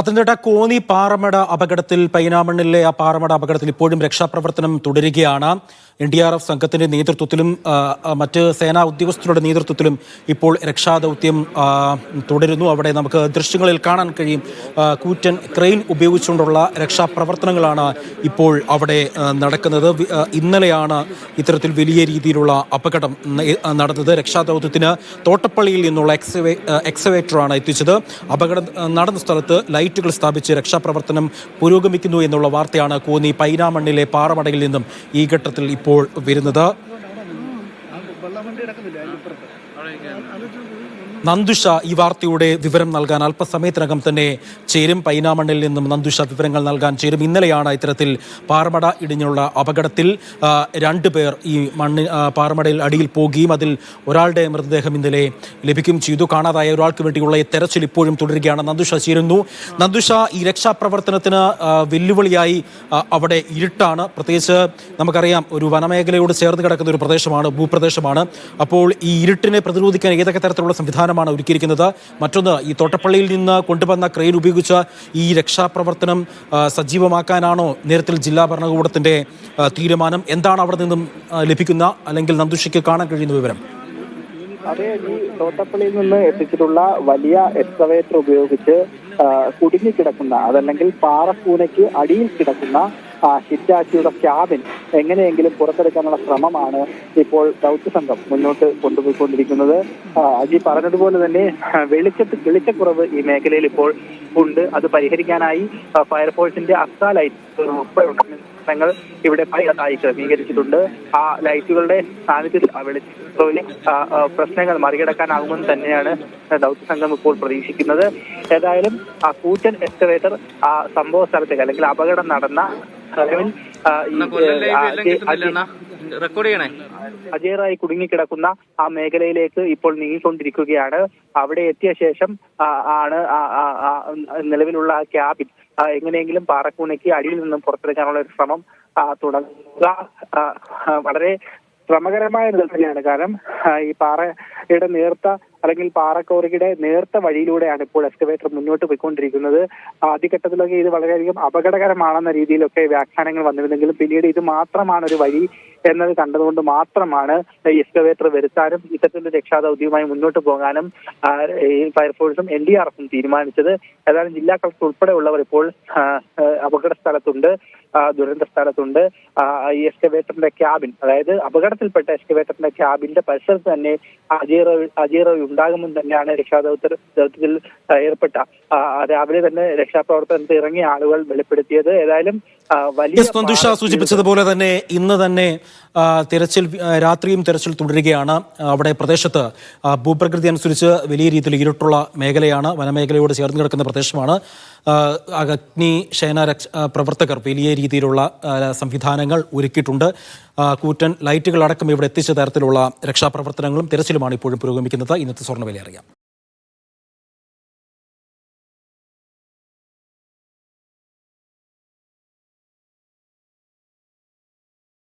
പത്തനംതിട്ട കോന്നി പാറമട അപകടത്തിൽ പൈനാമണ്ണിലെ ആ പാറമട അപകടത്തിൽ ഇപ്പോഴും രക്ഷാപ്രവർത്തനം തുടരുകയാണ്. എൻ ഡി ആർ എഫ് സംഘത്തിന്റെ നേതൃത്വത്തിലും മറ്റ് സേനാ ഉദ്യോഗസ്ഥരുടെ നേതൃത്വത്തിലും ഇപ്പോൾ രക്ഷാദൗത്യം തുടരുന്നു. അവിടെ നമുക്ക് ദൃശ്യങ്ങളിൽ കാണാൻ കഴിയും. കൂറ്റൻ ക്രെയിൻ ഉപയോഗിച്ചുകൊണ്ടുള്ള രക്ഷാപ്രവർത്തനങ്ങളാണ് ഇപ്പോൾ അവിടെ നടക്കുന്നത്. ഇന്നലെയാണ് ഇത്തരത്തിൽ വലിയ രീതിയിലുള്ള അപകടം നടന്നത്. രക്ഷാദൗത്യത്തിന് തോട്ടപ്പള്ളിയിൽ നിന്നുള്ള എക്സവേ എക്സവേറ്ററാണ് എത്തിച്ചത്. അപകടം നടന്ന സ്ഥലത്ത് ലൈറ്റുകൾ സ്ഥാപിച്ച് രക്ഷാപ്രവർത്തനം പുരോഗമിക്കുന്നു എന്നുള്ള വാർത്തയാണ് കോന്നി പൈനാമണ്ണിലെ പാറമടയിൽ നിന്നും ഈ ഘട്ടത്തിൽ ഇപ്പോൾ വരുന്നത് നന്ദുഷ ഈ വാർത്തയുടെ വിവരം നൽകാൻ അല്പസമയത്തിനകം തന്നെ ചേരും പൈനാമണ്ണിൽ നിന്നും നന്ദുഷ വിവരങ്ങൾ നൽകാൻ ചേരും. ഇന്നലെയാണ് ഇത്തരത്തിൽ പാറമട ഇടിഞ്ഞുള്ള അപകടത്തിൽ രണ്ട് പേർ ഈ മണ്ണ് പാറമടയിൽ അടിയിൽ പോകുകയും അതിൽ ഒരാളുടെ മൃതദേഹം ഇന്നലെ ലഭിക്കുകയും ചെയ്തു. കാണാതായ ഒരാൾക്ക് വേണ്ടിയുള്ള തെരച്ചിൽ ഇപ്പോഴും തുടരുകയാണ്. നന്ദുഷ ചേരുന്നു. നന്ദുഷ ഈ രക്ഷാപ്രവർത്തനത്തിന് വെല്ലുവിളിയായി അവിടെ ഇരുട്ടാണ്. പ്രത്യേകിച്ച് നമുക്കറിയാം ഒരു വനമേഖലയോട് ചേർന്ന് കിടക്കുന്ന ഒരു പ്രദേശമാണ് ഭൂപ്രദേശമാണ്. അപ്പോൾ ഈ ഇരുട്ടിനെ പ്രതിരോധിക്കാൻ ഏതൊക്കെ തരത്തിലുള്ള സംവിധാനമാണ് ഒരുക്കിയിരിക്കുന്നത്? മറ്റൊന്ന് ഈ തോട്ടപ്പള്ളിയിൽ നിന്ന് കൊണ്ടുവന്ന ക്രെയിൻ ഉപയോഗിച്ച് ഈ രക്ഷാപ്രവർത്തനം സജീവമാക്കാനാണോ നേരത്തിൽ ജില്ലാ ഭരണകൂടത്തിന്റെ തീരുമാനം? എന്താണ് അവിടെ നിന്നും ലഭിക്കുന്ന അല്ലെങ്കിൽ നന്ദുഷയ്ക്ക് കാണാൻ കഴിയുന്ന വിവരം? അതെ ഈ തോട്ടപ്പള്ളിയിൽ നിന്ന് എത്തിച്ചിട്ടുള്ള വലിയ എക്സ്കവേറ്റർ ഉപയോഗിച്ച് കുടുങ്ങിക്കിടക്കുന്ന അതല്ലെങ്കിൽ പാറക്കൂനയ്ക്ക് അടിയിൽ കിടക്കുന്ന ഹിറ്റാച്ചിയുടെ ക്യാബിൻ എങ്ങനെയെങ്കിലും പുറത്തെടുക്കാനുള്ള ശ്രമമാണ് ഇപ്പോൾ ദൗത്യ സംഘം മുന്നോട്ട് കൊണ്ടുപോയിക്കൊണ്ടിരിക്കുന്നത്. അജി പറഞ്ഞതുപോലെ തന്നെ വെളിച്ചത്ത് വെളിച്ചക്കുറവ് ഈ മേഖലയിൽ ഇപ്പോൾ ഉണ്ട്. അത് പരിഹരിക്കാനായി ഫയർഫോഴ്സിന്റെ അക്സ ലൈറ്റ് പ്രശ്നങ്ങൾ ഇവിടെ പലതായി ക്രമീകരിച്ചിട്ടുണ്ട്. ആ ലൈറ്റുകളുടെ സാന്നിധ്യത്തിൽ ആ, പ്രശ്നങ്ങൾ മറികടക്കാനാകുമെന്ന് തന്നെയാണ് ദൗത്യ സംഘം ഇപ്പോൾ പ്രതീക്ഷിക്കുന്നത്. ഏതായാലും ആ കൂറ്റൻ എക്സ്കവേറ്റർ ആ സംഭവ സ്ഥലത്തേക്ക് അല്ലെങ്കിൽ അപകടം നടന്ന അജയ്- റെക്കോർഡ് ചെയ്യണേ? അജയറായി കുടുങ്ങിക്കിടക്കുന്ന ആ മേഖലയിലേക്ക് ഇപ്പോൾ നീങ്ങിക്കൊണ്ടിരിക്കുകയാണ്. അവിടെ എത്തിയ ശേഷം ആണ് നിലവിലുള്ള ആ ക്യാബിൻ എങ്ങനെയെങ്കിലും പാറക്കൂനയ്ക്ക് അടിയിൽ നിന്നും പുറത്തെടുക്കാനുള്ള ഒരു ശ്രമം തുടങ്ങുക. വളരെ ശ്രമകരമായ തന്നെയാണ്. കാരണം ഈ പാറയുടെ നേർത്ത അല്ലെങ്കിൽ പാറക്കോറിയുടെ നേർത്ത വഴിയിലൂടെയാണ് ഇപ്പോൾ എക്സ്കവേറ്റർ മുന്നോട്ട് പോയിക്കൊണ്ടിരിക്കുന്നത്. ആദ്യഘട്ടത്തിലൊക്കെ ഇത് വളരെയധികം അപകടകരമാണെന്ന രീതിയിലൊക്കെ വ്യാഖ്യാനങ്ങൾ വന്നിരുന്നെങ്കിലും പിന്നീട് ഇത് മാത്രമാണ് ഒരു വഴി എന്നത് കണ്ടതുകൊണ്ട് മാത്രമാണ് എക്സ്കവേറ്റർ വരുത്താനും ഇത്തരത്തിലുള്ള രക്ഷാദൗത്യവുമായി മുന്നോട്ട് പോകാനും ഫയർഫോഴ്സും എൻ ഡി ആർ എഫും തീരുമാനിച്ചത്. ഏതായാലും ജില്ലാ കളക്ടർ ഉൾപ്പെടെയുള്ളവർ ഇപ്പോൾ അപകട സ്ഥലത്തുണ്ട് ദുരന്ത സ്ഥലത്തുണ്ട് ഈ എക്സ്കവേറ്ററിന്റെ ക്യാബിൻ അതായത് അപകടത്തിൽപ്പെട്ട എക്സ്കവേറ്ററിന്റെ ക്യാബിന്റെ പരിസരത്ത് തന്നെ അജീറോ അജീറോ ഉണ്ടാകുമെന്ന് തന്നെയാണ് രക്ഷാദൗത്യത്തിൽ ദൗത്യത്തിൽ ഏർപ്പെട്ട രാവിലെ തന്നെ രക്ഷാപ്രവർത്തനത്തിൽ ഇറങ്ങിയ ആളുകൾ വെളിപ്പെടുത്തിയത്. ഏതായാലും വലിയ സൂചിപ്പിച്ചതുപോലെ തന്നെ ഇന്ന് തന്നെ തിരച്ചിൽ രാത്രിയും തിരച്ചിൽ തുടരുകയാണ്. അവിടെ പ്രദേശത്ത് ഭൂപ്രകൃതി അനുസരിച്ച് വലിയ രീതിയിൽ ഇരുട്ടുള്ള മേഖലയാണ് വനമേഖലയോട് ചേർന്ന് കിടക്കുന്ന പ്രദേശമാണ്. അഗ്നിശേന രക്ഷ പ്രവർത്തകർ വലിയ രീതിയിലുള്ള സംവിധാനങ്ങൾ ഒരുക്കിയിട്ടുണ്ട്. കൂറ്റൻ ലൈറ്റുകളടക്കം ഇവിടെ എത്തിച്ച തരത്തിലുള്ള രക്ഷാപ്രവർത്തനങ്ങളും തിരച്ചിലുമാണ് ഇപ്പോഴും പുരോഗമിക്കുന്നത്. ഇന്നത്തെ സ്വർണ അറിയാം.